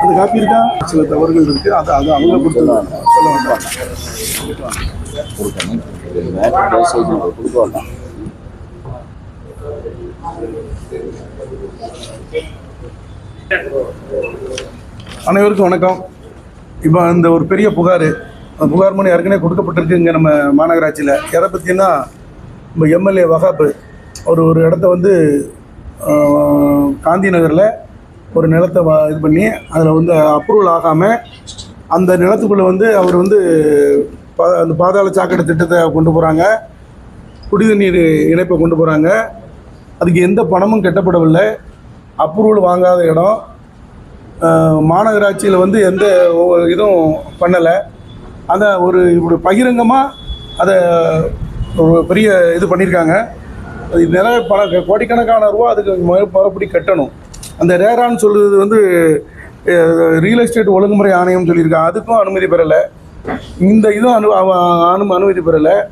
அந்த காப்பி இருக்கா? சில தவறுகள் இருக்கு. அது அது அவங்க கொடுத்தது. சொல்ல வேண்டாம். அனைவருக்கும் வணக்கம். இப்போ இந்த ஒரு பெரிய புகார். அந்த புகார் மூணு ஏற்கனவே கொடுக்கப்பட்டிருக்கு இங்கே நம்ம மாநகராட்சியில். எதை பற்றினா நம்ம எம்எல்ஏ வகாப்பு ஒரு ஒரு இடத்த வந்து காந்தி நகரில் ஒரு நிலத்தை வ இது பண்ணி அதில் வந்து அப்ரூவல் ஆகாமல் அந்த நிலத்துக்குள்ளே வந்து அவர் வந்து பா அந்த பாதாள சாக்கடை திட்டத்தை கொண்டு போகிறாங்க குடிநீர் இணைப்பை கொண்டு போகிறாங்க அதுக்கு எந்த பணமும் கட்டப்படவில்லை. அப்ரூவல் வாங்காத இடம். மாநகராட்சியில் வந்து எந்த இதுவும் பண்ணலை. அதை ஒரு இப்படி பகிரங்கமாக அதை ஒரு பெரிய இது பண்ணியிருக்காங்க அது நிறைய பண கோடிக்கணக்கான ரூபா அதுக்கு மறுபடி கட்டணும். அந்த ரேரான்னு சொல்கிறது வந்து ரியல் எஸ்டேட் ஒழுங்குமுறை ஆணையம் சொல்லியிருக்காங்க அதுக்கும் அனுமதி பெறலை. இந்த இதுவும் அனு அவ- அனு அனுமதி பெறலை.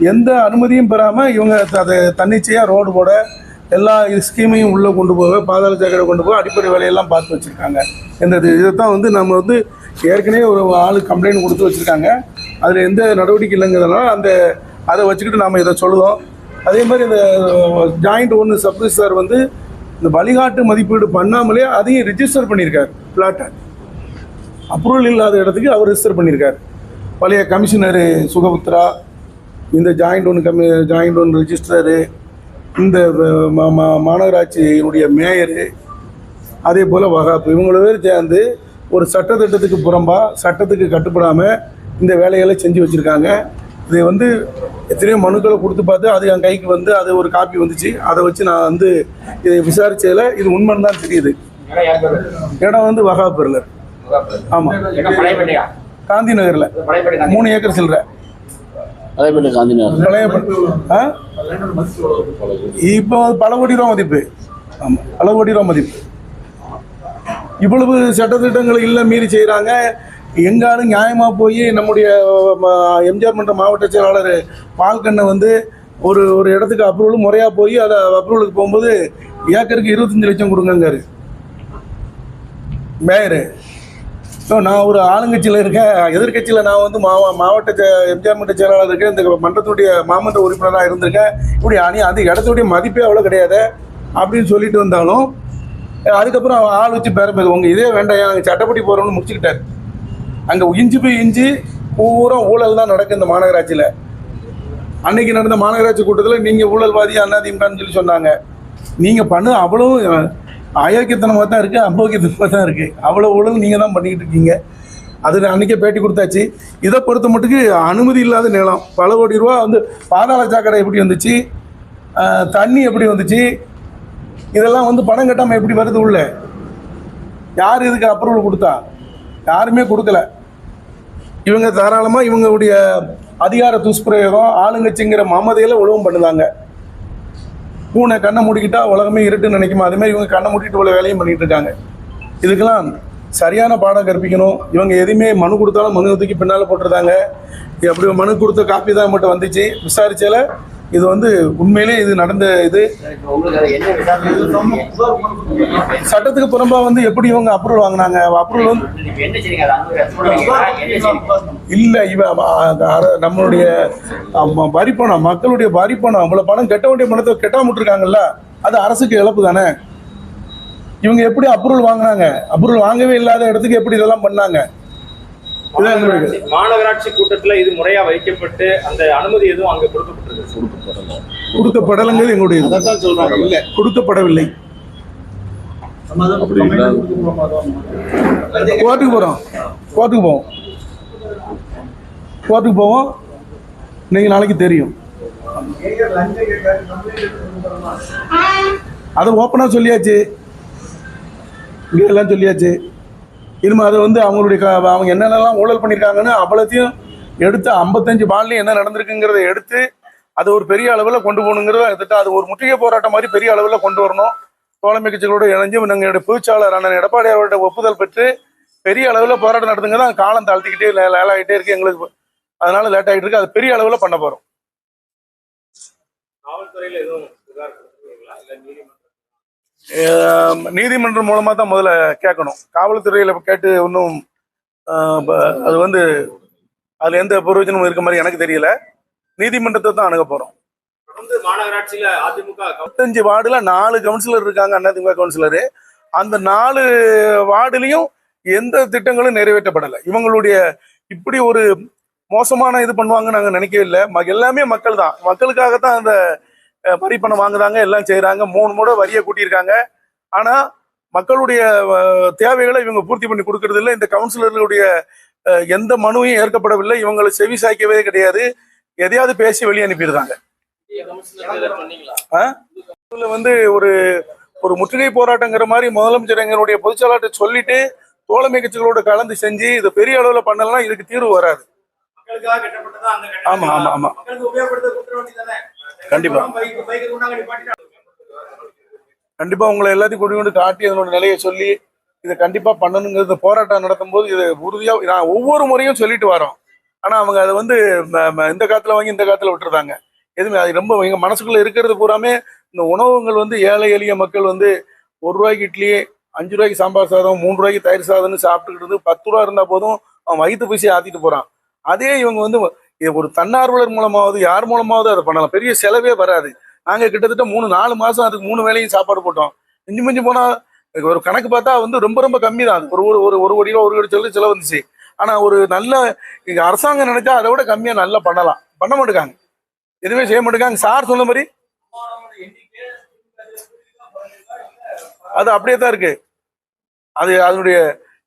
எந்த அனுமதியும் பெறாமல் இவங்க அதை தன்னிச்சையாக ரோடு போட எல்லா ஸ்கீமையும் உள்ளே கொண்டு போக பாதாள சாக்கடை கொண்டு போக அடிப்படை வேலையெல்லாம் பார்த்து வச்சுருக்காங்க. இந்த இதை இதைத்தான் வந்து நம்ம வந்து ஏற்கனவே ஒரு ஆள் கம்ப்ளைண்ட் கொடுத்து வச்சுருக்காங்க. அதில் எந்த நடவடிக்கை இல்லைங்கிறதுனால அந்த அதை வச்சுக்கிட்டு நாம் இதை சொல்லுவோம் அதே மாதிரி இந்த ஜாயிண்ட் ஒன்று சப்ரிஸ் சார் வந்து இந்த வழிகாட்டு மதிப்பீடு பண்ணாமலே அதையும் ரிஜிஸ்டர் பண்ணியிருக்கார் பிளாட்டை அப்ரூவல் இல்லாத இடத்துக்கு அவர் ரிஜிஸ்டர் பண்ணியிருக்கார். பழைய கமிஷனரு சுகபுத்ரா இந்த ஜாயிண்ட் ஒன் கமி ஜாயிண்ட் ஒன் ரிஜிஸ்டரு இந்த மா- மா- மாநகராட்சியினுடைய மேயரு அதே போல் வகாப்பு இவங்கள பேர் சேர்ந்து ஒரு சட்டத்திட்டத்துக்கு புறம்பாக சட்டத்துக்கு கட்டுப்படாமல் இந்த வேலைகளை செஞ்சு வச்சுருக்காங்க. இதை வந்து எத்தனையோ மனுக்களை கொடுத்து பார்த்து அது என் கைக்கு வந்து அது ஒரு காப்பி வந்துச்சு. அதை வச்சு நான் வந்து இதை விசாரிச்சதில் இது உண்மைன்னு தான் தெரியுது. இடம் வந்து வகாப்பூரில் ஆமாம்? காந்தி நகரில் பழையப்பேட்டை. மூணு ஏக்கர் சில்லற. அதேபோல காந்தி நகர் பழைய ஆ? இப்போ பல கோடி ரூபா மதிப்பு. ஆமாம் பல கோடி ரூபா மதிப்பு. இவ்வளவு சட்டத்திட்டங்கள் இல்லை மீறி செய்கிறாங்க எங்காலும் நியாயமாக போய் நம்முடைய எம்ஜிஆர் மன்ற மாவட்ட செயலாளர் பால்கண்ணை வந்து ஒரு ஒரு இடத்துக்கு அப்ரூவல் முறையாக போய் அதை அப்ரூவலுக்கு போகும்போது ஏக்கருக்கு இருபத்தஞ்சி லட்சம் கொடுங்கங்காரு. மேயரு. ஸோ நான் ஒரு ஆளுங்கட்சியில் இருக்கேன். எதிர்க்கட்சியில் நான் வந்து மாவ மாவட்ட செ- எம்ஜிஆர் மன்ற செயலாளர் இருக்கேன். இந்த மன்றத்துடைய மாமன்ற உறுப்பினராக இருந்திருக்கேன். இப்படி அணி அந்த இடத்துடைய மதிப்பே அவ்வளோ கிடையாது அப்படின்னு சொல்லிட்டு வந்தாலும் அதுக்கப்புறம் அவன் ஆள் வச்சு பேர உங்கள் இதே வேண்டாம் எனக்கு சட்டப்படி போகிறோம்னு முடிச்சுக்கிட்டாரு. அங்கே இஞ்சி போய் இஞ்சி பூரா ஊழல் தான் நடக்கு இந்த மாநகராட்சியில். அன்னைக்கு நடந்த மாநகராட்சி கூட்டத்தில் நீங்கள் ஊழல்வாதி அண்ணாதிமுகன்னு சொல்லி சொன்னாங்க. நீங்கள் பண்ண அவ்வளோ அயோக்கியத்தனமாக தான் இருக்குது அம்போக்கியத்தனமாக தான் இருக்குது அவ்வளோ ஊழல் நீங்கள் தான் பண்ணிக்கிட்டு இருக்கீங்க. அது அன்றைக்கே பேட்டி கொடுத்தாச்சு. இதை பொறுத்த மட்டுக்கு அனுமதி இல்லாத நிலம். பல கோடி ரூபா வந்து பாதாள சாக்கடை எப்படி வந்துச்சு? தண்ணி எப்படி வந்துச்சு? இதெல்லாம் வந்து பணம் கட்டாமல் எப்படி வருது உள்ள? யார் இதுக்கு அப்ரூவல் கொடுத்தா? யாருமே கொடுக்கல. இவங்க தாராளமாக இவங்களுடைய அதிகார துஷ்பிரயோகம் ஆளுங்கட்சிங்கிற மமதையில் உழவும் பண்ணுதாங்க. பூனை கண்ணை மூடிக்கிட்டா உலகமே இருட்டுன்னு நினைக்குமா? அதே மாதிரி இவங்க கண்ணை மூடிட்டு உள்ள வேலையும் பண்ணிகிட்டு இருக்காங்க. இதுக்கெல்லாம் சரியான பாடம் கற்பிக்கணும். இவங்க எதுவுமே மனு கொடுத்தாலும் மனு தூக்கி பின்னால் போட்டிருந்தாங்க. அப்படி மனு கொடுத்த காப்பி தான் மட்டும் வந்துச்சு. விசாரிச்சல இது வந்து உண்மையிலே இது நடந்த இது. சட்டத்துக்கு புறம்பா வந்து எப்படி இவங்க அப்ரூவல் வாங்கினாங்க? அப்ரூவல் வந்து இல்லை இவ நம்மளுடைய வரி பணம் மக்களுடைய வரிப்பணம் அவ்வளோ பணம் கட்ட வேண்டிய பணத்தை கெட்டாம விட்டுருக்காங்கல்ல அது அரசுக்கு இழப்பு தானே? இவங்க எப்படி அப்ரூவல் வாங்கினாங்க? அப்ரூவல் வாங்கவே இல்லாத இடத்துக்கு எப்படி இதெல்லாம் பண்ணாங்க? மாநகராட்சி மாநகராட்சி கூட்டத்துல இது முறையா வைக்கப்பட்டு அந்த அனுமதி எதுவும் அங்க கொடுக்கப்பட்டிருக்கு கொடுக்கப்படல. கொடுக்கப்படலைங்கிறது எங்களுடைய. அதான் சொல்றாங்க. இல்ல. கொடுக்கப்படவில்லை. கோர்ட்டுக்கு போகிறோம் கோர்ட்டுக்கு போவோம். கோர்ட்டுக்கு போவோம். இன்னைக்கு நாளைக்கு தெரியும். அதை ஓப்பனாக சொல்லியாச்சு. இங்கே எல்லாம் சொல்லியாச்சு. இனிமேல் அதை வந்து அவங்களுடைய க அவங்க என்னென்னலாம் ஊழல் பண்ணியிருக்காங்கன்னு அவ்வளோத்தையும் எடுத்து ஐம்பத்தஞ்சு பால்லையும் என்ன நடந்திருக்குங்கிறத எடுத்து அது ஒரு பெரிய அளவில் கொண்டு போகணுங்கிறத எடுத்துட்டு அது ஒரு முற்றுகை போராட்டம் மாதிரி பெரிய அளவில் கொண்டு வரணும். தோழமை கட்சிகளோடு இணைஞ்சு எங்களுடைய பொதுச்சாளர் அண்ணன் எடப்பாடி அவருடைய ஒப்புதல் பெற்று பெரிய அளவில் போராட்டம் நடத்துங்க தான் காலம் தாழ்த்திக்கிட்டே லேலாகிட்டே இருக்கு எங்களுக்கு. அதனால லேட் ஆகிட்டு இருக்கு. அது பெரிய அளவில் பண்ண போகிறோம் காவல்துறையில் எதுவும் நீதிமன்றம் மூலமாக தான் முதல்ல கேட்கணும். காவல்துறையில் கேட்டு ஒன்றும் அது வந்து அதில் எந்த பிரயோஜனமும் இருக்க மாதிரி எனக்கு தெரியல. நீதிமன்றத்தை தான் அணுக போகிறோம் மாநகராட்சியில அதிமுக முப்பத்தஞ்சு வார்டுல நாலு கவுன்சிலர் இருக்காங்க அதிமுக கவுன்சிலரு. அந்த நாலு வார்டுலையும் எந்த திட்டங்களும் நிறைவேற்றப்படலை. இவங்களுடைய இப்படி ஒரு மோசமான இது பண்ணுவாங்கன்னு நாங்கள் நினைக்கவே இல்லை. எல்லாமே மக்கள் தான். மக்களுக்காகத்தான் அந்த அஹ், வரி பணம் வாங்குறாங்க எல்லாம் செய்கிறாங்க மூணு முறை வரியை கூட்டியிருக்காங்க. ஆனால் மக்களுடைய தேவைகளை இவங்க பூர்த்தி பண்ணி கொடுக்கறது இல்லை இந்த கவுன்சிலர்களுடைய எந்த மனுவையும் ஏற்கப்படவில்லை. இவங்களை செவி சாய்க்கவே கிடையாது. எதையாவது பேசி வெளியே அனுப்பிடுறாங்க? இதுல வந்து ஒரு ஒரு முற்றுகை போராட்டங்கிற மாதிரி முதலமைச்சர் எங்களுடைய பொதுச்செயலாளர்கிட்ட சொல்லிட்டு தோழமை கட்சிகளோட கலந்து செஞ்சு இது பெரிய அளவுல பண்ணலன்னா இதுக்கு தீர்வு வராது. ஆமா, ஆமா, ஆமா. கண்டிப்பா. கண்டிப்பா உங்களை எல்லாத்தையும் கொண்டு கொண்டு காட்டி அதனோட நிலையை சொல்லி இதை கண்டிப்பா பண்ணணுங்கிறது போராட்டம் நடத்தும் போது இது உறுதியா நான் ஒவ்வொரு முறையும் சொல்லிட்டு வரோம். ஆனா அவங்க அதை வந்து இந்த காத்துல வாங்கி இந்த காத்துல விட்டுறதாங்க எதுவுமே அது ரொம்ப எங்க மனசுக்குள்ள இருக்கிறது பூராமே இந்த உணவுகள் வந்து ஏழை எளிய மக்கள் வந்து ஒரு ரூபாய்க்கு இட்லி அஞ்சு ரூபாய்க்கு சாம்பார் சாதம் மூணு ரூபாய்க்கு தயிர் சாதம்னு சாப்பிட்டுக்கிட்டு பத்து ரூபா இருந்தா போதும் அவன் வயிற்று பசி ஆத்திட்டு போறான். அதே இவங்க வந்து இது ஒரு தன்னார்வலர் மூலமாவது யார் மூலமாவது அதை பண்ணலாம். பெரிய செலவே வராது. நாங்கள் கிட்டத்தட்ட மூணு நாலு மாதம் அதுக்கு மூணு வேலையும் சாப்பாடு போட்டோம். மிஞ்சி மிஞ்சி போனால் ஒரு கணக்கு பார்த்தா வந்து ரொம்ப ரொம்ப கம்மி தான். ஒரு ஒரு ஒரு ஒரு கோடி ரூபா ஒரு கோடி செலவு செலவு வந்துச்சு ஆனால் ஒரு நல்ல இங்க அரசாங்கம் நினைச்சா அதை விட கம்மியாக நல்லா பண்ணலாம். பண்ண மாட்டேங்காங்க எதுவுமே செய்ய மாட்டேங்காங்க சார் சொன்ன மாதிரி அது அப்படியே தான் இருக்கு. அது அதனுடைய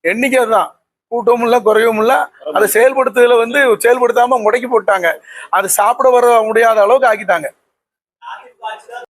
எண்ணிக்கை தான் கூட்டவும் இல்லை குறையவும் இல்லை அதை செயல்படுத்துறதுல வந்து செயல்படுத்தாம முடக்கி போட்டாங்க. அது சாப்பிட வர முடியாத அளவுக்கு ஆக்கிட்டாங்க.